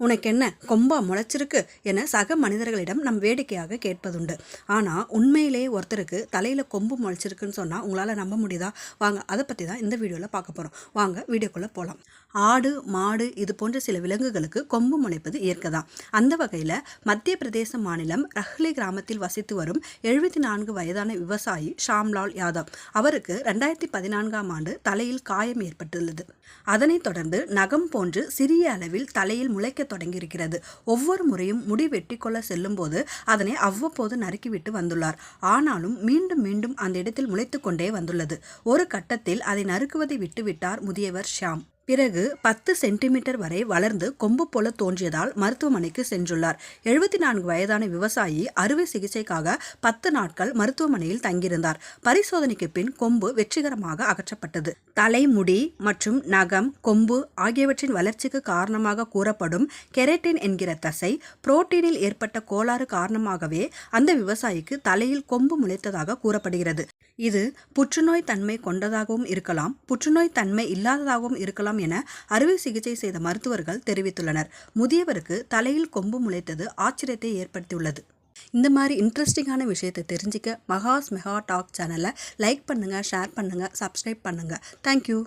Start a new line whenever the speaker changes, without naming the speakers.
உனக்கு என்ன கொம்பா முளைச்சிருக்கு என சக மனிதர்களிடம் நம் வேடிக்கையாக கேட்பதுண்டு. ஆனால் உண்மையிலேயே ஒருத்தருக்கு தலையில் கொம்பு முளைச்சிருக்குன்னு சொன்னால் உங்களால் நம்ப முடியுதா? வாங்க அதை பற்றி தான் இந்த வீடியோவில் பார்க்க போகிறோம் வாங்க வீடியோக்குள்ளே போகலாம் ஆடு மாடு இது போன்ற சில விலங்குகளுக்கு கொம்பு முளைப்பது இயற்கை தான் அந்த வகையில் மத்திய பிரதேச மாநிலம் ரஹ்லி கிராமத்தில் வசித்து வரும் எழுபத்தி நான்கு வயதான விவசாயி ஷாம்லால் யாதவ் அவருக்கு ரெண்டாயிரத்தி பதினான்காம் ஆண்டு தலையில் காயம் ஏற்பட்டுள்ளது. அதனைத் தொடர்ந்து நகம் போன்று சிறிய அளவில் தலையில் முளைக்க தொடங்கியிருக்கிறது. ஒவ்வொரு முறையும் முடி வெட்டிக்கொள்ள செல்லும்போது அதனை அவ்வப்போது நறுக்கிவிட்டு வந்துள்ளார். ஆனாலும் மீண்டும் மீண்டும் அந்த இடத்தில் முளைத்து கொண்டே வந்துள்ளது. ஒரு கட்டத்தில் அதை நறுக்குவதை விட்டுவிட்டார் முதியவர் ஷியாம். பிறகு பத்து சென்டிமீட்டர் வரை வளர்ந்து கொம்பு போல தோன்றியதால் மருத்துவமனைக்கு சென்றுள்ளார். எழுபத்தி நான்கு வயதான விவசாயி அறுவை சிகிச்சைக்காக பத்து நாட்கள் மருத்துவமனையில் தங்கியிருந்தார். பரிசோதனைக்கு பின் கொம்பு வெற்றிகரமாக அகற்றப்பட்டது. தலை முடி மற்றும் நகம் கொம்பு ஆகியவற்றின் வளர்ச்சிக்கு காரணமாக கூறப்படும் கெரட்டின் என்கிற தசை புரோட்டீனில் ஏற்பட்ட கோளாறு காரணமாகவே அந்த விவசாயிக்கு தலையில் கொம்பு முளைத்ததாக கூறப்படுகிறது. இது புற்றுநோய் தன்மை கொண்டதாகவும் இருக்கலாம் புற்றுநோய் தன்மை இல்லாததாகவும் இருக்கலாம் என அறுவை சிகிச்சை செய்த மருத்துவர்கள் தெரிவித்துள்ளனர். முதியவருக்கு தலையில் கொம்பு முளைத்தது ஆச்சரியத்தை ஏற்படுத்தியுள்ளது. இந்த மாதிரி இன்ட்ரெஸ்டிங்கான விஷயத்தை தெரிஞ்சுக்க மகாஸ் மெகா டாக் சேனலை லைக் பண்ணுங்கள் ஷேர் பண்ணுங்கள் சப்ஸ்கிரைப் பண்ணுங்கள் தேங்க்யூ